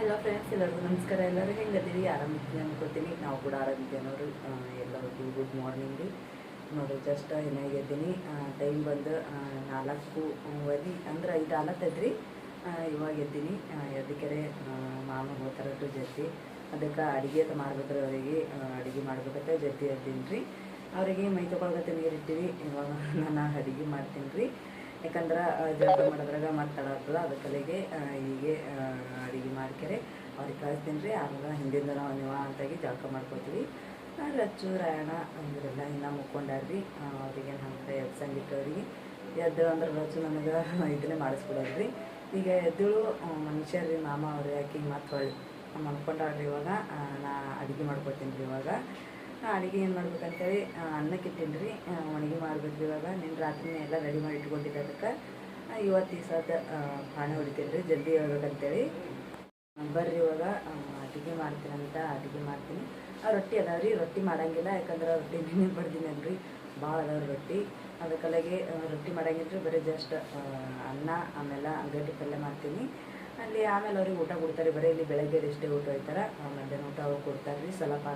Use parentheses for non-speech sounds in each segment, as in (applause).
Hello friends ಎಲ್ಲರಿಗೂ ನಮಸ್ಕಾರ. ಎಲ್ಲರೂ ಹೆಂಗದೀರಿ? ಆರಾಮಿದ್ದೀವಿ ಅನ್ಕೋತೀನಿ. ನಾವು ಕೂಡ ಆರಾಮಿದ್ದೀವಿ ಅನ್ನೋರು ಎಲ್ಲರಿಗೂ ಗುಡ್ ಮಾರ್ನಿಂಗ್ ರೀ. ನೋಡಿ ಜಸ್ಟ್ ಏನಾಗಿದ್ದೀನಿ ಟೈಮ್ ಬಂದು ನಾಲ್ಕು ವರಿ, ಅಂದ್ರೆ ಐದು ಆಲತ್ತೈತ್ರಿ. ಇವಾಗ ಎದ್ದೀನಿ. ಎದಕ್ಕೆ ಮಾಮ ಹೋಗ್ತಾರಟ್ಟು ಜೊತೆ ಅದಕ್ಕೆ ಅಡುಗೆ ಮಾಡ್ಬೇಕ್ರಿ ಅವರಿಗೆ. ಅಡುಗೆ ಮಾಡ್ಬೇಕಂತ ಜೊತೆ ಎದ್ದೀನಿ ರೀ ಅವರಿಗೆ ಮೈ ತೊಗೊಳಗತ್ತೆ ನೀರು ಇಟ್ಟಿವಿ ಇವಾಗ (laughs) ನಾನು ಅಡುಗೆ ಮಾಡ್ತೀನಿ ರೀ ಯಾಕಂದ್ರೆ ಜಳಕ ಮಾಡೋದ್ರಾಗ ಮಾತಾಡತ್ತದ ಅದಕ್ಕಲ್ಲಿಗೆ ಹೀಗೆ ಅಡುಗೆ ಮಾಡ್ಕೆರೆ. ಅವ್ರಿಗೆ ಕಳಿಸ್ತೀನಿ ರೀ. ಆಮೇಲೆ ಹಿಂದಿಂದ ನಾವು ನೀವು ಅಂತಾಗಿ ಜಳಕ ಮಾಡ್ಕೊತೀವಿ. ರಚ್ಚು ರಾಯಣ ಅಂದ್ರೆಲ್ಲ ಇನ್ನು ಮುಕ್ಕೊಂಡಾರ್ರಿ ಅವ್ರಿಗೆ ಹಂಗೆ ಎದ್ಸಂಗಿಟ್ಟು ಅವ್ರಿಗೆ. ಎದ್ದು ಅಂದ್ರೆ ರಚ್ಚು ನಮಗೆ (laughs) ಇದನ್ನೇ ರೀ. ಈಗ ಎದ್ದಳು ಮನುಷ್ಯರಿ ಮಾಮ ಅವ್ರು ಯಾಕೆ ಮತ್ತೆ ಹೊಳ್ಳಿ. ಮನ್ಕೊಂಡಾಳ್ರಿ ಇವಾಗ. ನಾ ಅಡುಗೆ ಮಾಡ್ಕೊತೀನಿ ರೀ ಇವಾಗ. ಅಡುಗೆ ಏನು ಮಾಡ್ಬೇಕಂತೇಳಿ ಅನ್ನಕ್ಕೆ ರೀ. ಒಣಗಿ ಮಾಡ್ಬೇಕು ಇವಾಗ. ನಿನ್ನ ರಾತ್ರಿನೇ ಎಲ್ಲ ರೆಡಿ ಮಾಡಿ ಇಟ್ಕೊಂಡಿದ್ದೆ ಅದಕ್ಕೆ. ಇವತ್ತು ಈ ಸದ ಪಾಣಿ ಹೊಡಿತೀನಿ ರೀ. ಜಲ್ದಿ ಹೇಳ್ಬೇಕಂತೇಳಿ. ಬರ್ರಿ ಇವಾಗ. ಅಡುಗೆ ಮಾಡ್ತೀನಿ ಅಂತ ಅಡುಗೆ ಮಾಡ್ತೀನಿ. ಆ, ರೊಟ್ಟಿ ಅದಾವ ರೀ. ರೊಟ್ಟಿ ಮಾಡಂಗಿಲ್ಲ. ಯಾಕಂದ್ರೆ ರೊಟ್ಟಿ ಅಲ್ಲ ರೀ ಭಾಳ ಅದಾವ ರೊಟ್ಟಿ. ಅದಕ್ಕಲ್ಲಾಗೆ ರೊಟ್ಟಿ ಮಾಡೋಂಗಿಲ್ಲ ರೀ ಬರೀ ಜಸ್ಟ್ ಅನ್ನ, ಆಮೇಲೆ ಅಂಗಡಿ ಪಲ್ಯ ಮಾಡ್ತೀನಿ. ಅಲ್ಲಿ ಆಮೇಲೆ ಅವ್ರಿಗೆ ಊಟ ಕೊಡ್ತಾರೆ. ಬರೀ ಇಲ್ಲಿ ಬೆಳಗ್ಗೆ ಎಷ್ಟೇ ಊಟ ಹೋಯ್ತಾರೆ ಮಧ್ಯಾಹ್ನ ಊಟ ಅವ್ರು ಕೊಡ್ತಾರೆ ರೀ. ಸ್ವಲ್ಪ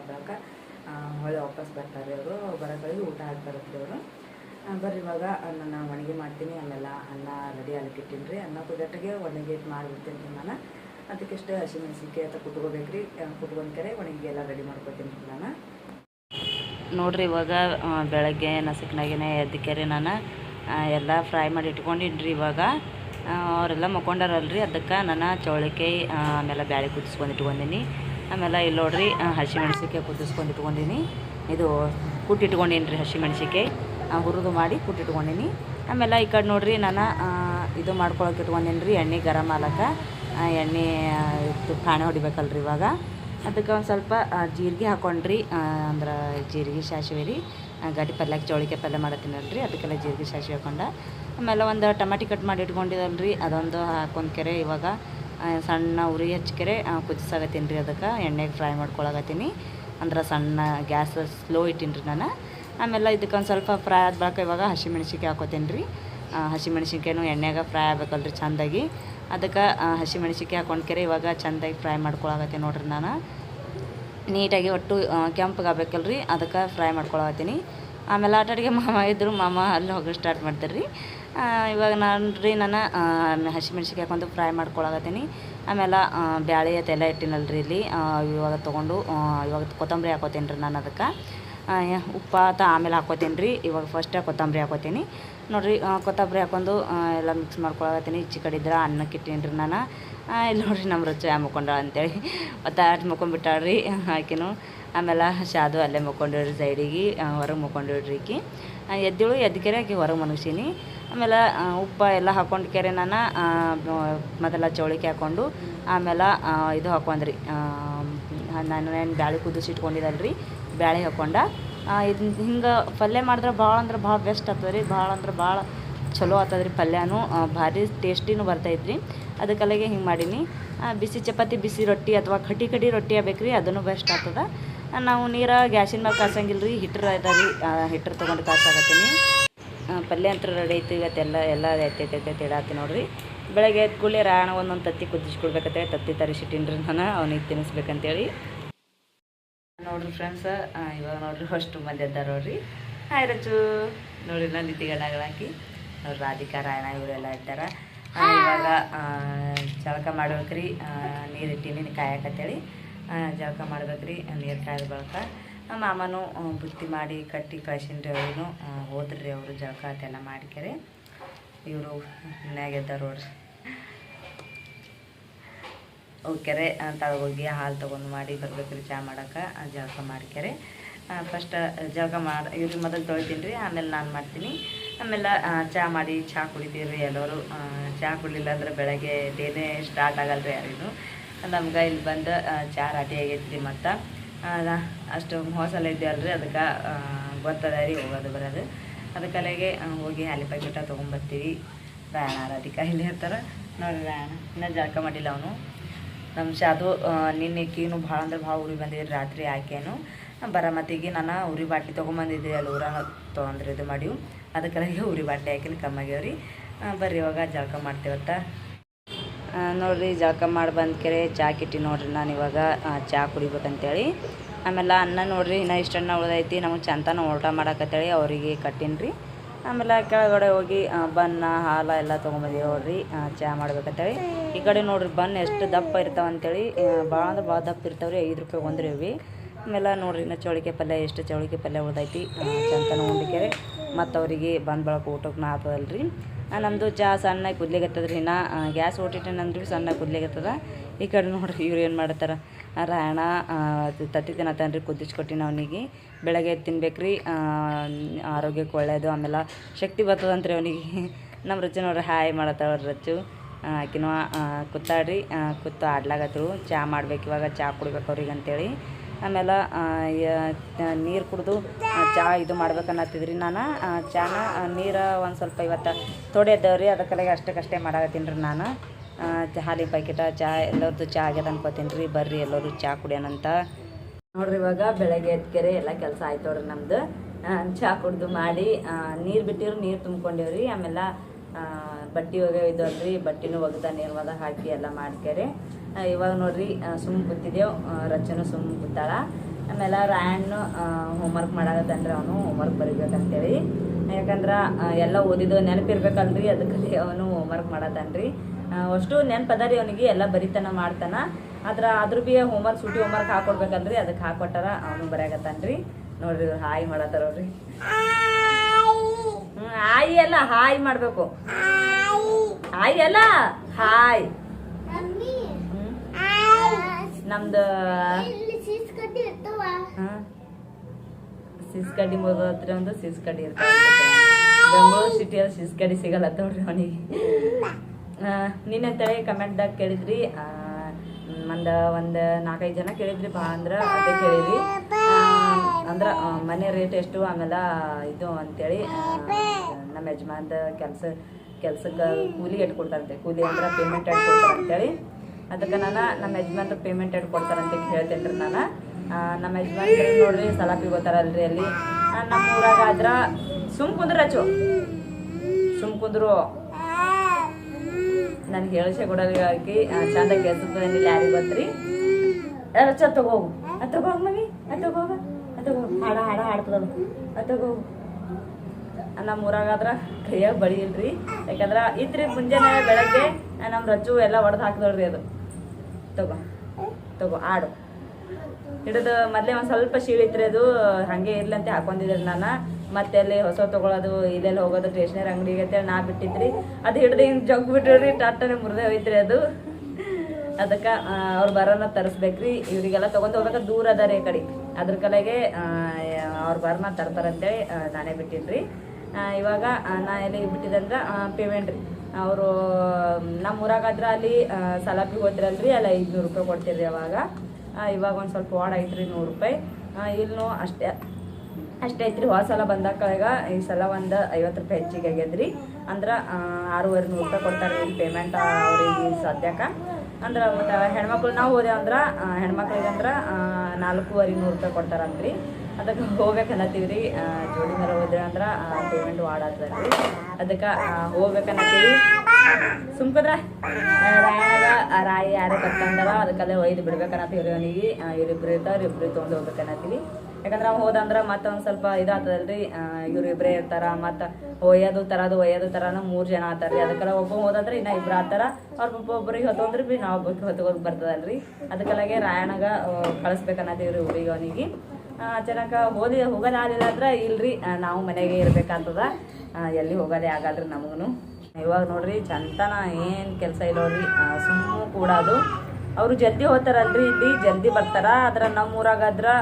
ಹೊಳೆ ವಾಪಸ್ ಬರ್ತಾರೆ ಅವರು. ಬರೋಗಳಿಗೆ ಊಟ ಹಾಕ್ತಾರತ್ರಿ ಅವರು. ಬರ್ರಿ ಇವಾಗ ನಾನು ಒಣಗಿ ಮಾಡ್ತೀನಿ. ಆಮೇಲೆ ಅನ್ನ ರೆಡಿ ಆಗ್ಲಿಕ್ಕಿಟ್ಟಿನಿ ರೀ. ಅನ್ನ ಕುದಟ್ಟಿಗೆ ಒಣಗಿ ಮಾಡಿಬಿಡ್ತೀನಿ ರೀ ನಾನು ಅದಕ್ಕಿಷ್ಟು ಹಸಿಮೆಣಸಿನ್ಕಾಯಿ ಅಂತ ಕುಟ್ಕೋಬೇಕ್ರಿ ಕುಟ್ಕೊಂಡ್ಕರೆ ಒಣಗಿ ಎಲ್ಲ ರೆಡಿ ಮಾಡ್ಕೊತೀನಿ ರೀ ನಾನು ನೋಡಿರಿ ಇವಾಗ ಬೆಳಗ್ಗೆ ನಸಕ್ನಾಗೇನೆ ಎದ್ದಕ್ಕೆ ನಾನು. ಎಲ್ಲ ಫ್ರೈ ಮಾಡಿ ಇಟ್ಕೊಂಡಿನ್ರಿ ಇವಾಗ. ಅವರೆಲ್ಲ ಮಕ್ಕೊಂಡಾರಲ್ರಿ. ಅದಕ್ಕೆ ನಾನು ಚೌಳಿಕಾಯಿ ಆಮೇಲೆ ಬ್ಯಾಳೆ ಕುದಿಸ್ಕೊಂಡು ಇಟ್ಕೊಂಡೀನಿ. ಆಮೇಲೆ ಇಲ್ಲಿ ನೋಡ್ರಿ ಹಸಿ ಮೆಣಸಿಕಾಯಿ ಕುದಿಸ್ಕೊಂಡು ಇಟ್ಕೊಂಡೀನಿ. ಇದು ಕುಟ್ಟಿಟ್ಕೊಂಡೀನಿ ರೀ ಹಸಿಮೆಣ್ಸಿನ್ಕಾಯಿ ಹುರಿದು ಮಾಡಿ ಕುಟ್ಟಿಟ್ಕೊಂಡೀನಿ. ಆಮೇಲೆ ಈ ಕಡೆ ನೋಡ್ರಿ ನಾನು ಇದು ಮಾಡ್ಕೊಳಕ್ಕೆ ಇಟ್ಕೊಂಡೀನಿ ರೀ ಎಣ್ಣೆ ಗರಂ ಆ, ಎಣ್ಣೆ ಇದು ಪಾಣೆ ಹೊಡಿಬೇಕಲ್ರಿ ಇವಾಗ. ಅದಕ್ಕೆ ಒಂದು ಸ್ವಲ್ಪ ಜೀರಿಗೆ ಹಾಕೊಂಡ್ರಿ ಅಂದ್ರೆ ಜೀರಿಗೆ ಸಾಸಿವೆ ರೀ. ಗಟ್ಟಿ ಪಲ್ಯಕ್ಕೆ ಚೌಳಿಕಾಯಿ ಪಲ್ಯ ಮಾಡತ್ತೀನಲ್ರಿ ಅದಕ್ಕೆಲ್ಲ ಜೀರಿಗೆ ಸಾಸಿವೆ ಹಾಕೊಂಡ. ಆಮೇಲೆ ಒಂದು ಟಮಾಟಿ ಕಟ್ ಮಾಡಿ ಇಟ್ಕೊಂಡಿದ್ದಲ್ರಿ ಅದೊಂದು ಹಾಕೊಂಡ್ಕೆರೆ ಇವಾಗ. ಆ, ಸಣ್ಣ ಉರಿ ಹಚ್ಕೆರೆ ಕುದಿಸಾಗತ್ತೀನಿ ರೀ ಅದಕ್ಕೆ. ಎಣ್ಣೆಗೆ ಫ್ರೈ ಮಾಡ್ಕೊಳಕತ್ತೀನಿ. ಅಂದ್ರೆ ಸಣ್ಣ ಗ್ಯಾಸ್ ಸ್ಲೋ ಇಟ್ಟೀನಿ ರೀ ನಾನು. ಆಮೇಲೆ ಇದಕ್ಕೆ ಒಂದು ಸ್ವಲ್ಪ ಫ್ರೈ ಆದ ಬಳಿಕ ಇವಾಗ ಹಸಿಮೆಣ್ಸಿನ್ಕಾಯಿ ಹಾಕೋತೀನಿ ರೀ. ಹಸಿಮೆಣ್ಸಿನ್ಕಾಯಿನೂ ಎಣ್ಣೆಗೆ ಫ್ರೈ ಆಗ್ಬೇಕಲ್ರಿ ಚೆಂದಾಗಿ. ಅದಕ್ಕೆ ಹಸಿಮೆಣ್ಸಿನ್ಕಾಯಿ ಹಾಕೊಂಡ್ಕೆರೆ ಇವಾಗ ಚೆಂದಾಗಿ ಫ್ರೈ ಮಾಡ್ಕೊಳಕತ್ತೀನಿ ನೋಡ್ರಿ ನಾನು. ನೀಟಾಗಿ ಒಟ್ಟು ಕೆಂಪಗೆ ಆಗ್ಬೇಕಲ್ರಿ. ಅದಕ್ಕೆ ಫ್ರೈ ಮಾಡ್ಕೊಳಕತ್ತೀನಿ. ಆಮೇಲೆ ಆಟಾಡಿಗೆ ಮಾಮ ಇದ್ದರು ಮಾಮ ಅಲ್ಲಿ ಹೋಗಿ ಸ್ಟಾರ್ಟ್ ಮಾಡ್ತಾರೆ ರೀ ಇವಾಗ ನಾನು ರೀ ನಾನು ಹಸಿಮೆಣ್ಸಿನ್ಕಾಯಿ ಹಾಕೊಂಡು ಫ್ರೈ ಮಾಡ್ಕೊಳಕತ್ತೀನಿ. ಆಮೇಲೆ ಬ್ಯಾಳೆ ಅದೆಲ್ಲ ಇಟ್ಟಿನಲ್ರಿ ಇಲ್ಲಿ. ಇವಾಗ ತೊಗೊಂಡು ಇವಾಗ ಕೊತ್ತಂಬರಿ ಹಾಕೋತೀನಿ ರೀ ನಾನು ಅದಕ್ಕೆ. ಉಪ್ಪು ಅಂತ ಆಮೇಲೆ ಹಾಕೋತೀನಿ ರೀ. ಇವಾಗ ಫಸ್ಟ್ ಕೊತ್ತಂಬರಿ ಹಾಕೋತೀನಿ. ನೋಡಿರಿ ಕೊತ್ತಂಬರಿ ಹಾಕೊಂಡು ಎಲ್ಲ ಮಿಕ್ಸ್ ಮಾಡ್ಕೊಳಕತ್ತೀನಿ. ಈಚೆ ಇದ್ರೆ ಅನ್ನಕ್ಕೆ ಇಟ್ಟೀನಿ ರೀ ನಾನು. ಇಲ್ಲಿ ನೋಡಿರಿ ನಮ್ಮ ರುಚಿ ಮುಕ್ಕೊಂಡಾಳ ಅಂತೇಳಿ. ಒತ್ತಾಟ ರೀ ಆಕಿನು ಆಮೇಲೆ ಶಾದು ಅಲ್ಲೇ ಮುಕ್ಕೊಂಡಿವ್ರಿ ಸೈಡಿಗೆ ಹೊರಗೆ ಮುಕ್ಕೊಂಡಿಡ್ರಿ ಆ, ಎದ್ದೇಳು ಎದ್ಕೆರೆ ಆಕಿ ಹೊರಗೆ ಮನಗ್ಸೀನಿ. ಆಮೇಲೆ ಉಪ್ಪ ಎಲ್ಲ ಹಾಕೊಂಡು ಕೆರೆ ನಾನು ಮೊದಲ ಚೌಳಿಕೆ ಹಾಕ್ಕೊಂಡು ಆಮೇಲೆ ಇದು ಹಾಕೊಂಡ್ರಿ ನಾನು ಏನು ಬ್ಯಾಳೆ ಇಟ್ಕೊಂಡಿದ್ದಲ್ರಿ ಬ್ಯಾಳೆ ಹಾಕೊಂಡ. ಇದು ಹಿಂಗೆ ಪಲ್ಯ ಮಾಡಿದ್ರೆ ಭಾಳ ಅಂದ್ರೆ ಭಾಳ ಬೆಸ್ಟ್ ಆಗ್ತದೆ ರೀ ಭಾಳ ಅಂದ್ರೆ ಭಾಳ ಚಲೋ ಆಗ್ತದ್ರಿ ರೀ ಪಲ್ಯನೂ ಭಾರಿ ಟೇಸ್ಟಿನೂ ಬರ್ತೈತ್ರಿ ಅದಕ್ಕಲ್ಲಿಗೆ ಹಿಂಗೆ ಮಾಡೀನಿ. ಬಿಸಿ ಚಪಾತಿ ಬಿಸಿ ರೊಟ್ಟಿ ಅಥವಾ ಕಟಿ ಕಟಿ ರೊಟ್ಟಿ ಆಗ್ಬೇಕು ರೀ ಅದನ್ನು ಬೆಸ್ಟ್ ಆಗ್ತದೆ. ನಾವು ನೀರ ಗ್ಯಾಸಿನ ಮೇಲೆ ಕಾಸಂಗಿಲ್ಲ ರೀ ಹಿಟ್ರ್ ರೀ ಹಿಟ್ರ್ ತೊಗೊಂಡು ಕಾಸಾಕತ್ತೀನಿ. ಆ, ಪಲ್ಯ ಅಂತ ರೆಡಿ ಐತಿ ಇವತ್ತೆಲ್ಲ ಎಲ್ಲ ಎತ್ತೈತೈತೆ ಇಡಾತಿ ನೋಡ್ರಿ. ಬೆಳಗ್ಗೆ ಎದ್ದು ಕೂಡಲೇ ರಾಣ ಒಂದೊಂದು ತತ್ತಿ ಕುದಿಸ್ಕೊಡ್ಬೇಕಂತೇಳಿ ತತ್ತಿ ತರಿಸಿಟ್ಟಿನ್ರಿ ನಾನು ಅವನಿಗೆ ತಿನ್ನಿಸ್ಬೇಕಂತೇಳಿ. ನೋಡ್ರಿ ಫ್ರೆಂಡ್ಸ್ ಇವಾಗ ನೋಡ್ರಿ ಅಷ್ಟು ಮಂದಿ ಎದ್ದಾರ ನೋಡ್ರಿ. ಹಾಯ್ ರಚು ನೋಡ್ರಿ ನಾನು ನಿದ್ದಿಗಡಾಗಳಾಕಿ ನೋಡ್ರಿ ರಾಧಿಕಾ ರಾಯಣ ಇವರೆಲ್ಲ ಇದ್ದಾರ. ಇವಾಗ ಚಳಕ ಮಾಡ್ಬೇಕ್ರಿ ನೀರು ಇಟ್ಟೀನಿ ಕಾಯಕತ್ತೇಳಿ ಜಳಕ ಮಾಡ್ಬೇಕ್ರಿ, ನೀರು ಕಾಯ್ದ ಬಳಕ. ಮಾಮನು ಬುತ್ತಿ ಮಾಡಿ ಕಟ್ಟಿ ಕಳ್ಸಿನ್ರಿ ಅವ್ರು ಹೋದ್ರಿ ಅವರು ಜಳಕ ಅದೆಲ್ಲ ಮಾಡಿಕೆರೆ. ಇವರು ಮನ್ಯಾಗ ಇದ್ದಾರೆ ಅವ್ರಿ ಹೋಗ್ಯಾರೆ ತಳಗೋಗಿ ಹಾಲು ತೊಗೊಂಡು ಮಾಡಿ ಬರ್ಬೇಕ್ರಿ ಚಹಾ ಮಾಡಕ್ಕೆ ಜಳಕ ಮಾಡ್ಕ್ಯಾರೆ ಫಸ್ಟ್ ಜಳಕ ಮಾಡಿ, ಇವ್ರಿಗೆ ಮೊದಲು ತೊಳಿತೀನಿ ರೀ ಆಮೇಲೆ ನಾನು ಮಾಡ್ತೀನಿ. ಆಮೇಲೆ ಚಹಾ ಮಾಡಿ ಚಹಾ ಕುಡಿತೀವಿ ರೀ ಎಲ್ಲರೂ ಚಹಾ ಕುಡಿಲಿಲ್ಲ ಅಂದ್ರೆ ಬೆಳಗ್ಗೆ ಡೇನೇ ಸ್ಟಾರ್ಟ್ ಆಗಲ್ಲ ರೀ ಯಾರಿಗೂ. ನಮ್ಗೆ ಇಲ್ಲಿ ಬಂದು ಚಾರ್ ರಾಟಿ ಆಗೈತಿ ರೀ ಮತ್ತು. ಅಷ್ಟು ಮೋಸಲ ಇದ್ದೇವಲ್ರಿ, ಅದಕ್ಕೆ ಗೊತ್ತದ ರೀ, ಹೋಗೋದು ಬರೋದು. ಅದಕ್ಕಲ್ಲಿಗೆ ಹೋಗಿ ಹಾಲಿ ಪ್ಯಾಕೆಟ ತೊಗೊಂಬರ್ತೀವಿ. ರಾಯಣ ರಾಧಿಕಾ ಇಲ್ಲಿ ಹೇಳ್ತಾರೆ ನೋಡಿ ರಾಯಣ ಇನ್ನೂ ಜಳಕ ಮಾಡಿಲ್ಲ ಅವನು. ನಮ್ಮ ಶಾದು ನಿನ್ನೆ ಕೀನು ಭಾಳ ಅಂದ್ರೆ ಭಾಳ ಉರಿ ಬಂದಿದ್ರಿ, ರಾತ್ರಿ ಆಕೇನು. ಬರ ಮತ್ತಿಗೆ ನಾನು ಉರಿ ಬಾಟ್ಲಿ ತೊಗೊಂಬಂದಿದ್ದೆ, ಅಲ್ಲಿ ಊರ ತೊಗೊಂಡ್ರಿ ಇದು ಮಾಡಿವು ಅದಕ್ಕೆ ಉರಿ ಬಾಟ್ಲಿ ಹಾಕಿನ, ಕಮ್ಮಾಗ್ಯಾವ್ರಿ. ಬರ್ರಿ, ಇವಾಗ ಜಳಕ ಮಾಡ್ತೇವತ್ತ. ನೋಡ್ರಿ ಜಳಕ ಮಾಡಿ ಬಂದ ಕೆರೆ ಚಾ ಕಿಟ್ಟಿ ನೋಡ್ರಿ ನಾನು ಇವಾಗ ಚಾ ಕುಡಿಬೇಕಂತೇಳಿ. ಆಮೇಲೆ ಅನ್ನ ನೋಡ್ರಿ ಇನ್ನ ಅನ್ನ ಉಳ್ದೈತಿ ನಮಗೆ ಚಂತನ ಊಟ ಮಾಡಕತ್ತೇಳಿ ಅವರಿಗೆ ಕಟ್ಟಿನ್ರಿ. ಆಮೇಲೆ ಕೆಳಗಡೆ ಹೋಗಿ ಬನ್ನ ಹಾಲ ಎಲ್ಲ ತೊಗೊಂಬಂದಿವಿ ನೋಡ್ರಿ ಚಹಾ ಮಾಡ್ಬೇಕಂತೇಳಿ. ಈ ಕಡೆ ನೋಡ್ರಿ ಬನ್ ಎಷ್ಟು ದಪ್ಪ ಇರ್ತಾವ ಅಂತೇಳಿ ಭಾಳ ಅಂದ್ರೆ ಭಾಳ ದಪ್ಪ ಇರ್ತಾವ್ರಿ ಐದು ರೂಪಾಯಿ ಒಂದ್ರಿ ಆಮೇಲೆ ನೋಡ್ರಿ ಇನ್ನು ಚೌಳಿಕೆ ಪಲ್ಯ ಎಷ್ಟು ಚೌಳಿಕೆ ಪಲ್ಯ ಉಳ್ದೈತಿ ಚಂತನ ಉಂಡಿಕೆರೆ. ಮತ್ತು ಅವರಿಗೆ ಬಂದ್ ಬಳಕ ಊಟಕ್ಕೆ ನಾ ಆ, ನಮ್ಮದು ಚಹಾ ಸಣ್ಣಗೆ ಕುದ್ಲಿಗತ್ತದ ರೀ ನಾ ಗ್ಯಾಸ್ ಓಟಿಟ್ಟೇನಂದ್ರಿ ಸಣ್ಣಗೆ ಕುದ್ಲಿಗತ್ತದ. ಈ ಕಡೆ ನೋಡ್ರಿ ಇವ್ರು ಏನು ಮಾಡ್ತಾರೆ. ರಾಯಣ ತತ್ತಿ ತಿನ್ನತ್ತಾನ ರೀ ಕುದಿಸ್ಕೊಟ್ಟಿನ ಅವನಿಗೆ. ಬೆಳಗ್ಗೆ ತಿನ್ಬೇಕ್ರಿ. ಆರೋಗ್ಯಕ್ಕೆ ಒಳ್ಳೆಯದು ಆಮೇಲೆ ಶಕ್ತಿ ಬರ್ತದಂತ್ರಿ ಅವನಿಗೆ. ನಮ್ಮ ರಚ್ಚು ನೋಡ್ರಿ ಹಾಯ್ ಮಾಡತ್ತಾಳ ರಚ್ಚು ಆಕಿನೂ ಕೂತಾಡ್ರಿ ಕೂತು ಆಡ್ಲಾಗತ್ತರು ಚಹಾ ಮಾಡ್ಬೇಕು ಇವಾಗ. ಚಹಾ ಕುಡ್ಬೇಕು ಅವ್ರಿಗೆ ಅಂತೇಳಿ ಆಮೇಲೆ ನೀರು ಕುಡಿದು ಚಹಾ ಇದು ಮಾಡ್ಬೇಕನ್ನತ್ತಿದ್ರಿ ನಾನು. ಚಹಾನ ನೀರು ಒಂದು ಸ್ವಲ್ಪ ಇವತ್ತು ತೊಡೆ ರೀ ಅದಕ್ಕೆಲ್ಲ ಅಷ್ಟಕ್ಕಷ್ಟೇ ಮಾಡಾಕತ್ತೀನಿ ರೀ ನಾನು. ಹಾಲಿನ ಪ್ಯಾಕೆಟ ಚಾ ಎಲ್ಲರದ್ದು ಚಾ ಆಗ್ಯದ ಅನ್ಕೋತೀನಿ ರೀ ಬರ್ರಿ ಎಲ್ಲರೂ ಚಹಾ ಕುಡಿಯೋಣಂತ ನೋಡ್ರಿ ಇವಾಗ ಬೆಳಗ್ಗೆ ಎದ್ಕೆರೆ ಎಲ್ಲ ಕೆಲಸ ಆಯ್ತು ನೋಡ್ರಿ ನಮ್ದು. ಚಹಾ ಕುಡ್ದು ಮಾಡಿ ನೀರು ಬಿಟ್ಟಿರು ನೀರು ತುಂಬ್ಕೊಂಡೇವ್ರಿ ಆಮೇಲೆ ಬಟ್ಟೆ ಒಗೆ ಅಲ್ರಿ ಬಟ್ಟೆನೂ ಒಗ್ದ ನೀರ್ವಾದ ಹಾಕಿ ಎಲ್ಲ ಮಾಡ್ಕ್ಯಾರೆ. ಆ, ಇವಾಗ ನೋಡ್ರಿ ಸುಮ್ಮ ಕೂತಿದ್ದೇವು ರಚನೂ ಸುಮ್ಮ ಕೂತಾಳ. ಆಮೇಲೆ ರಾಯಣ್ಣು ಹೋಮ್ವರ್ಕ್ ಮಾಡಾಗತ್ತಂದ್ರೆ ಅವನು ಹೋಮ್ವರ್ಕ್ ಬರಿಬೇಕಂತೇಳಿ. ಯಾಕಂದ್ರೆ ಎಲ್ಲ ಓದಿದ್ದು ನೆನಪಿರ್ಬೇಕಲ್ರಿ ಅದಕ್ಕೆ ಅವನು ಹೋಮ್ವರ್ಕ್ ಮಾಡತ್ತಾನ್ರಿ. ಅಷ್ಟು ನೆನಪದ ರೀ ಅವನಿಗೆ, ಎಲ್ಲ ಬರಿತನ ಮಾಡ್ತಾನ. ಆದ್ರ ಆದ್ರೂ ಬಿ ಹೋಮ್ವರ್ಕ್ ಸೂಟಿ ಹೋಮ್ವರ್ಕ್ ಹಾಕೊಡ್ಬೇಕಲ್ರಿ ಅದಕ್ಕೆ ಹಾಕೊಟ್ಟಾರ ಅವನು ಬರೆಯಾಕತ್ತಾನ್ರಿ. ನೋಡ್ರಿ ಇವ್ರು ಹಾಯ್ ಮಾಡತ್ತಾರ ಹ್ಮ್, ಹಾಯ್ ಅಲ್ಲ ಹಾಯ್ ಮಾಡಬೇಕು. ಹಾಯ್ ಅಲ್ಲ ಹಾಯ್. ನಮ್ದು ಸಿಸ್ಕಡಿ ಸಿಸ್ ಕಡ್ಡಿ ಮುರಿದ ಹತ್ರ ಒಂದು ಸಿಸ್ ಕಡ್ಡಿ ಇರ್ತಾವ. ಬೆಂಗಳೂರು ಸಿಟಿಯಲ್ಲಿ ಸಿಸ್ ಕಡ್ಡಿ ಸಿಗಲ್ಲ ನೋಡ್ರಿ ಅವನಿಗೆ. ನಿನ್ನೆ ತಳೆ ಕಮೆಂಟ್ದಾಗ ಕೇಳಿದ್ರಿ ಒಂದು ಒಂದ ನಾಲ್ಕೈದು ಜನ ಕೇಳಿದ್ರಿ ಬಾ ಅಂದ್ರೆ ಅದೇ ಕೇಳಿದ್ರಿ ಅಂದ್ರೆ ಮನೆ ರೇಟ್ ಎಷ್ಟು ಆಮೇಲೆ ಇದು ಅಂತೇಳಿ ನಮ್ಮ ಯಜಮಾನ್ದ ಕೆಲಸ ಕೆಲ್ಸಕ್ಕೆ ಕೂಲಿ ಎಟ್ ಕೊಡ್ತಾರಂತೆ ಕೂಲಿ ಅಂದ್ರೆ ಪೇಮೆಂಟ್ ಎಟ್ ಕೊಡ್ತಾರಂತೇಳಿ ಅದಕ್ಕೆ ನಾನು ನಮ್ಮ ಯಜಮಾನ್ರು ಪೇಮೆಂಟ್ ಎಟ್ ಕೊಡ್ತಾರಂತ ಹೇಳ್ತೇನೆ ರೀ ನಾನು. ನಮ್ಮ ಯಜಮಾನ್ರು ನೋಡ್ರಿ ಸಲಾಪಿ ಗೊತ್ತಾರಲ್ರಿ ಅಲ್ಲಿ. ನಮ್ಮ ಊರಾಗ ಆದ್ರ ಸುಮ್ ಕುಂದ್ರ ರಚು ಸುಮ್ ಕುಂದ್ರು ಹೇಳಿಸೆ ಕೊಡಲ್ಲ ಆ, ಚಂದ ಬಂದಿಲ್ಲ ಯಾರಿಗೆ ಬಂತ್ರಿ. ರಚ ತಗೋಗು. ತಗೋಗ್ ಮಗಿ ತಗೋಗ. ಅದು ತಗೋ ಹಾಡ ಹಾಡ ಹಾಡ್ತದ ಅದು. ತಗೋಗು. ನಮ್ಮ ಊರಾಗಾದ್ರೆ ಕೈಯಾಗ ಬಳಿ ಇಲ್ರಿ. ಯಾಕಂದ್ರ ಇತ್ರಿ ಮುಂಜಾನೆ ಬೆಳಗ್ಗೆ ನಮ್ಮ ರಜ್ಜು ಎಲ್ಲ ಒಡೆದು ಹಾಕಿದಳ್ರಿ ಅದು. ತಗೋ. ತಗೋ, ಆಡು. ಹಿಡಿದು ಮೊದಲೇ ಒಂದು ಸ್ವಲ್ಪ ಶೀಳಿತ್ರಿ ಅದು ಹಾಗೆ ಇರ್ಲಂತೆ ಹಾಕೊಂಡಿದ್ರಿ ನಾನು. ಮತ್ತೆ ಅಲ್ಲಿ ಹೊಸ ತಗೊಳ್ಳೋದು ಇದೆಲ್ಲ ಹೋಗೋದು ಸ್ಟೇಷನರಿ ಅಂಗಡಿಗೆ ಅಂತೇಳಿ ನಾ ಬಿಟ್ಟಿದ್ರಿ. ಅದು ಹಿಡ್ದು ಹಿಂಗೆ ಜಗ್ ಬಿಟ್ಟಿವ್ರಿ ಟಾಟನೆ ಮುರಿದೇ ಹೋಯ್ತ್ರಿ ಅದು. ಅದಕ್ಕೆ ಅವ್ರು ಬರೋನ ತರಿಸ್ಬೇಕ್ರಿ. ಇವರಿಗೆಲ್ಲ ತೊಗೊಂಡು ಹೋಗ್ಬೇಕು? ದೂರ ಅದ ರೀ ಕಡೆ. ಅದ್ರ ಕಲೆಗೆ ಅವ್ರು ಬರೋನ ತರ್ತಾರಂತೇಳಿ ನಾನೇ ಬಿಟ್ಟಿದ್ರಿ. ಇವಾಗ ನಾ ಎಲ್ಲಿಗೆ ಬಿಟ್ಟಿದಂದ್ರೆ ಪೇಮೆಂಟ್ ರೀ ಅವರು ನಮ್ಮ ಊರಾಗಾದ್ರೆ ಅಲ್ಲಿ ಸಲಾಪಿಗೆ ಹೋದ್ರಲ್ರಿ ಅಲ್ಲ ಐದುನೂರು ರೂಪಾಯಿ ಕೊಡ್ತಿದ್ರಿ ಅವಾಗ. ಇವಾಗ ಒಂದು ಸ್ವಲ್ಪ ವಾಡ್ ಐತ್ರಿ ನೂರು ರೂಪಾಯಿ. ಇಲ್ಲೂ ಅಷ್ಟೇ ಅಷ್ಟೇ ಐತ್ರಿ. ಹೋದ ಸಲ ಬಂದಾಗ ಕಳೆಗ ಈ ಸಲ ಒಂದು ಐವತ್ತು ರೂಪಾಯಿ ಹೆಚ್ಚಿಗೆ ಆಗ್ಯದ್ರಿ. ಅಂದ್ರೆ ಆರೂವರೆ ನೂರು ರೂಪಾಯಿ ಕೊಡ್ತಾರೆ ಇಲ್ಲಿ ಪೇಮೆಂಟ್ ಅವ್ರಿಗೆ ಸದ್ಯಕ್ಕೆ ಅಂದ್ರೆ ಮತ್ತು ಹೆಣ್ಮಕ್ಳು ನಾವು ಹೋದೆವು ಅಂದ್ರೆ ಆ, ಹೆಣ್ಮಕ್ಳಿಗೆ ಅಂದ್ರೆ ನಾಲ್ಕೂವರೆ ನೂರು ರೂಪಾಯಿ ಕೊಡ್ತಾರಂತ್ರಿ. ಅದಕ್ಕೆ ಹೋಗ್ಬೇಕನ್ನತ್ತೀವಿ ರೀ ಜೋಡಿ ಮರ ಹೋದ್ರೆ ಅಂದ್ರೆ ಪೇಮೆಂಟ್ ವಾಡಾತದ್ರಿ ಅದಕ್ಕೆ ಹೋಗ್ಬೇಕನ್ನತ್ತೀವಿ ಸುಮ್ಕದ್ರ. ರಾಯನಾಗ ರಾಯಿ ಯಾರೇ ಕತ್ತಂದವ ಅದಕ್ಕಲ್ಲೇ ಒಯ್ದು ಬಿಡ್ಬೇಕನ್ನತ್ತೀವಿ ಅವನಿಗೆ. ಇವ್ರಿಬ್ರು ಇರ್ತಾವ್ರಿ ಇಬ್ರು ತೊಗೊಂಡು ಹೋಗ್ಬೇಕನ್ನತ್ತೀವಿ. ಯಾಕಂದ್ರೆ ನಾವು ಹೋದಂದ್ರ ಮತ್ತೆ ಒಂದು ಸ್ವಲ್ಪ ಇದಾಗ್ತದಲ್ರಿ ಇವ್ರು ಇರ್ತಾರ, ಮತ್ತು ಒಯ್ಯೋದು ತರೋದು, ಒಯ್ಯೋದು ತರನ ಮೂರು ಜನ ಆತಾರ್ರಿ. ಅದಕ್ಕೆಲ್ಲ ಒಬ್ಬ ಹೋದಂದ್ರೆ ಇನ್ನ ಇಬ್ರು ಆತಾರ. ಅವ್ರ ಒಬ್ಬ ಒಬ್ಬರಿಗೆ ಹೊತ್ತೊಂದ್ರೆ ಬಿ ನಾವು ಒಬ್ಬಕ್ಕೆ ಹೊತ್ಕೋದು ಬರ್ತದಲ್ರಿ. ಅದಕ್ಕೆಲ್ಲಾಗೆ ರಾಯಣಗ ಕಳಿಸ್ಬೇಕನ್ನತ್ತೀವಿ ರೀ ಅವನಿಗೆ. ಚೆನ್ನಾಗ ಹೋದಿ ಆಗಲಿಲ್ಲ ಅಂದ್ರೆ ಇಲ್ರಿ ನಾವು ಮನೆಗೆ ಇರ್ಬೇಕಾಗ್ತದ. ಎಲ್ಲಿ ಹೋಗೋದೇ ಆಗಲ್ರಿ ನಮಗೂ ಇವಾಗ ನೋಡ್ರಿ ಚಂತನ ಏನು ಕೆಲಸ ಇಲ್ಲೋರಿ ಸುಮ್ಮ ಕೂಡೋದು ಅವರು ಜಲ್ದಿ ಹೋಗ್ತಾರಲ್ರಿ ಇಲ್ಲಿ, ಜಲ್ದಿ ಬರ್ತಾರ. ಆದ್ರೆ ನಮ್ಮ ಊರಾಗಾದ್ರೆ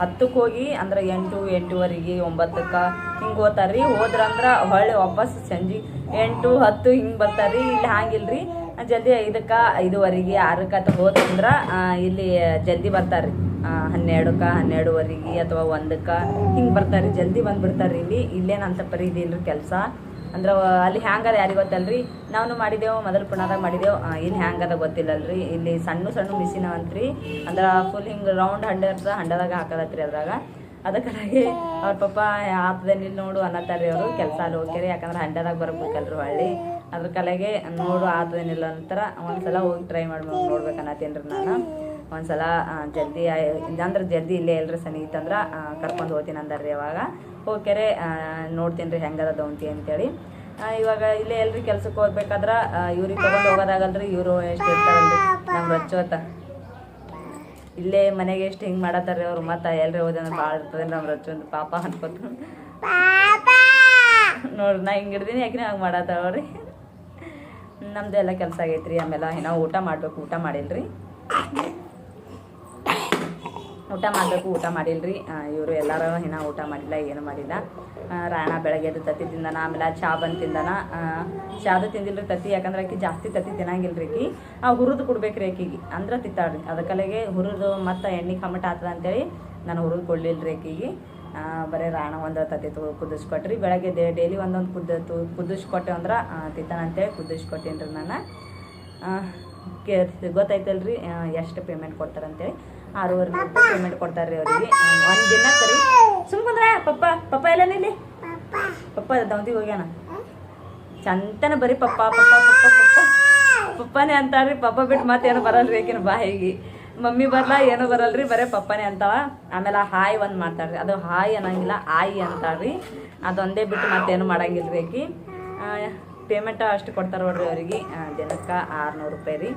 ಹತ್ತಕ್ಕೆ ಹೋಗಿ ಅಂದ್ರೆ ಎಂಟು, ಎಂಟೂವರೆಗೆ, ಒಂಬತ್ತಕ್ಕೆ ಹಿಂಗೆ ಹೋಗ್ತಾರ್ರಿ. ಹೋದ್ರಂದ್ರೆ ಹೊಳ್ಳಿ ವಾಪಸ್ ಸಂಜೆ ಎಂಟು, ಹತ್ತು ಹಿಂಗೆ ಬರ್ತಾರ್ರಿ. ಇಲ್ಲಿ ಹಂಗಿಲ್ರಿ. ಜಲ್ದಿ ಐದಕ್ಕೆ, ಐದುವರೆಗೆ, ಆರಕ್ಕೆ ಹೋದ್ರಂದ್ರೆ ಇಲ್ಲಿ ಜಲ್ದಿ ಬರ್ತಾರ್ರಿ. ಹನ್ನೆರಡಕ್ಕೆ, ಹನ್ನೆರಡುವರೆಗೆ ಅಥವಾ ಒಂದಕ್ಕೆ. ಹಿಂಗೆ ಬರ್ತಾರೆ, ಜಲ್ದಿ ಬಂದ್ಬಿಡ್ತಾರೆ ಇಲ್ಲಿ. ಇಲ್ಲೇನು ಅಂತ ಪರಿ ಇದೇನು ಕೆಲಸ? ಅಂದ್ರೆ, ಅಲ್ಲಿ ಹ್ಯಾಂಗದ ಯಾರಿಗೆ ಗೊತ್ತಲ್ರಿ? ನಾವು ಮಾಡಿದೆವು, ಮೊದಲು ಪುಣಾದಾಗ ಮಾಡಿದೆವು. ಇಲ್ಲಿ ಹ್ಯಾಂಗದ ಗೊತ್ತಿಲ್ಲಲ್ರಿ. ಇಲ್ಲಿ ಸಣ್ಣ ಸಣ್ಣ ಮಿಸಿನ ಅಂತ್ರಿ ಅಂದ್ರೆ ಫುಲ್ ಹಿಂಗೆ ರೌಂಡ್ ಹಂಡೆ ಇರ್ತದ ಹಂಡದಾಗ ಹಾಕದತ್ರಿ ಅದ್ರಾಗ. ಅದಕ್ಕಾಗಿ ಅವ್ರ ಪಾಪ ಆಪ್ದಲ್ಲಿ ನೋಡು ಅನ್ನತ್ತಾರ್ರಿ ಅವರು. ಕೆಲಸ ಅಲ್ಲಿ ಹೋಗ್ಯಾರಿ ಯಾಕಂದ್ರೆ ಹಂಡದಾಗ ಬರ್ಬೇಕಲ್ರಿ ಹಳ್ಳಿ. ಅದ್ರ ಕಲೆಗೆ ನೋಡು ಆತದೇನಿಲ್ಲ ಅಂತಾರ ಒಂದ್ಸಲ ಹೋಗಿ ಟ್ರೈ ಮಾಡಿ ನೋಡ್ಬೇಕನ್ನತ್ತೇನ್ರಿ ನಾನು. ಒಂದ್ಸಲ ಸಲ ಜಲ್ದಿ ಅಂದ್ರೆ ಜಲ್ದಿ ಇಲ್ಲೇ ಎಲ್ರಿ ಸನಿ ಇತ್ತಂದ್ರೆ ಕರ್ಕೊಂಡು ಹೋಗ್ತೀನಿ ಅಂದಾರ್ರಿ ಅವಾಗ. ಹೋಗ್ಯಾರೆ ನೋಡ್ತೀನಿ ರೀ ಹೆಂಗದ ದೌಂತಿ ಅಂತೇಳಿ. ಇವಾಗ ಇಲ್ಲೇ ಎಲ್ರಿ ಕೆಲ್ಸಕ್ಕೆ ಹೋಗ್ಬೇಕಾದ್ರೆ ಇವ್ರಿಗೆ ತೊಗೊಂಡು ಹೋಗೋದಾಗಲ್ರಿ, ಇವರು ಎಷ್ಟು ಇರ್ತಾರಲ್ರಿ ನಮ್ಮ ರಚ್ಚೋತ ಇಲ್ಲೇ ಮನೆಗೆ ಎಷ್ಟು ಹಿಂಗೆ ಮಾಡತ್ತಾರ್ರಿ ಅವ್ರು, ಮತ್ತೆ ಎಲ್ರಿ ಹೋದಂದ್ರೆ ಭಾಳ ಇರ್ತದೆ ನಮ್ಮ ಅಂತ ಪಾಪ ಅನ್ಕೋತ. ನೋಡ್ರಿ ನಾ ಹಿಂಗೆ ಹಿಡ್ದೀನಿ ಯಾಕೆ ಹಂಗೆ ಮಾಡತ್ತಾವ್ರಿ ನಮ್ದು ಎಲ್ಲ ಕೆಲಸ ಆಗೈತ್ರಿ, ಆಮೇಲೆ ಏನೋ ಊಟ ಮಾಡ್ಬೇಕು, ಊಟ ಮಾಡಿಲ್ರಿ. ಊಟ ಮಾಡಬೇಕು, ಊಟ ಮಾಡಿಲ್ರಿ. ಇವರು ಎಲ್ಲರೂ ಇನ್ನ ಊಟ ಮಾಡಿಲ್ಲ, ಏನು ಮಾಡಿಲ್ಲ. ರಾಯಣ ರಾಣ ಬೆಳಗ್ಗೆ ಎದ್ದು ತತ್ತಿ ತಿಂದಾನ, ಆಮೇಲೆ ಚಾ ಬಂದು ತಿಂದಾನ. ಚಾದು ತಿಂದಿಲ್ರಿ ತತ್ತಿ, ಯಾಕಂದ್ರೆ ಆಕಿ ಜಾಸ್ತಿ ತತ್ತಿ ತಿನ್ನಂಗಿಲ್ರಿ ಆಕಿ. ಆ, ಹುರಿದು ಕೊಡ್ಬೇಕ್ರಿ ಆಕಿಗೆ ಅಂದ್ರೆ ತಿತ್ತಾಳ್ರಿ. ಅದಕ್ಕಲೆಗೆ ಹುರಿದು ಮತ್ತು ಎಣ್ಣೆ ಕಮಟ ಆತದ ಅಂತೇಳಿ ನಾನು ಹುರಿದು ಕೊಡ್ಲಿಲ್ರಿ ಆಕಿಗೆ. ಬರೀ ರಾಣ ಒಂದು ತತ್ತಿ ತು, ಕುದಿಸ್ಕೊಟ್ರಿ. ಬೆಳಗ್ಗೆ ಡೈಲಿ ಒಂದೊಂದು ಕುದ ತು, ಕುದಿಸ್ಕೊಟ್ಟೆ ಅಂದ್ರೆ ತಿತ್ತಾನ ಅಂತೇಳಿ ಕುದಿಸ್ಕೊಟ್ಟೇನಿ ರೀ ನಾನು ಕೇ, ಗೊತ್ತಾಯ್ತಲ್ರಿ ಎಷ್ಟು ಪೇಮೆಂಟ್ ಕೊಡ್ತಾರಂತೇಳಿ. ಆರೂವರೆ ರೂಪಾಯಿ ಪೇಮೆಂಟ್ ಕೊಡ್ತಾರೆ ರೀ ಅವ್ರಿಗೆ ಒಂದು ದಿನ ಕರಿ ಸುಮ್ಕುಂದ್ರ ಪಪ್ಪ ಪಪ್ಪ ಎಲ್ಲ ನಿಲ್ಲಿ ಪಪ್ಪ ದೌಂತಿಗೆ ಹೋಗ್ಯಾನ? ಚಂತನ ಬರೀ ಪಪ್ಪ ಪಪ್ಪ ಪಪ್ಪ ಪಪ್ಪ ಪಪ್ಪನೇ ಅಂತಾರ್ರಿ ಪಪ್ಪ ಬಿಟ್ಟು ಮತ್ತೇನು ಬರಲ್ರಿ ಆಕಿನ ಬಾಯಿಗೆ. ಮಮ್ಮಿ ಬರಲ್ಲ ಏನೂ ಬರಲ್ರಿ ಬರೀ ಪಪ್ಪನೇ ಅಂತಾವ. ಆಮೇಲೆ ಹಾಯ್ ಒಂದು ಮಾಡ್ತಾಳ್ರಿ ಅದು ಹಾಯ್ ಅನ್ನಂಗಿಲ್ಲ ಆಯಿ ಅಂತಾಳ್ರಿ ಅದೊಂದೇ ಬಿಟ್ಟು ಮತ್ತೇನು ಮಾಡಂಗಿಲ್ರಿ ಆಕಿ ಪೇಮೆಂಟ್ ಅಷ್ಟು ಕೊಡ್ತಾರೆ ನೋಡ್ರಿ ಅವ್ರಿಗೆ. ದಿನಕ್ಕೆ ಆರುನೂರು ರೂಪಾಯಿ ರೀ.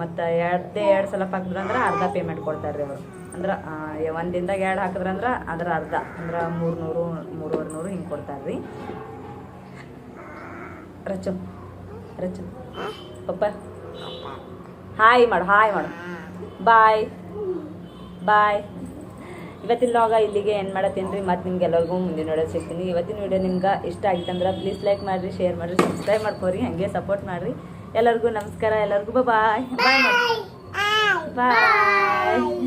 ಮತ್ತು ಎರಡೇ ಎರಡು ಸಲ ಹಾಕಿದ್ರಂದ್ರೆ ಅರ್ಧ ಪೇಮೆಂಟ್ ಕೊಡ್ತಾರೆ ರೀ ಅವರು. ಅಂದ್ರೆ ಒಂದು ದಿನದಾಗ ಎರಡು ಹಾಕಿದ್ರಂದ್ರೆ ಅದರ ಅರ್ಧ, ಅಂದ್ರೆ ಮೂರುನೂರು ಮೂರುವರೆ ನೂರು ಹಿಂಗೆ ಕೊಡ್ತಾರೆ ರೀ ರಚು ರಚು. ಪಪ್ಪ. ಹಾಯ್ ಮಾಡು ಹಾಯ್ ಮಾಡು. ಬಾಯ್. ಬಾಯ್. ಇವತ್ತಿನ ಲಾಗ ಇಲ್ಲಿಗೆ ಏನು ಮಾಡತ್ತೀನಿ ರೀ ಮತ್ತು ನಿಮ್ಗೆ ಎಲ್ಲರಿಗೂ ಮುಂದಿನ ವಿಡಿಯೋ ಸಿಗ್ತೀನಿ. ಇವತ್ತಿನ ವಿಡಿಯೋ ನಿಮ್ಗೆ ಇಷ್ಟ ಆಗಿತ್ತಂದ್ರೆ ಪ್ಲೀಸ್ ಲೈಕ್ ಮಾಡಿರಿ ಶೇರ್ ಮಾಡಿರಿ ಸಬ್ಸ್ಕ್ರೈಬ್ ಮಾಡ್ಕೋರಿ, ಹಾಗೆ ಸಪೋರ್ಟ್ ಮಾಡಿರಿ. ಎಲ್ಲರಿಗೂ ನಮಸ್ಕಾರ ಎಲ್ಲರಿಗೂ ಬಾಯ್ ಬಾಯ್ ಬಾಯ್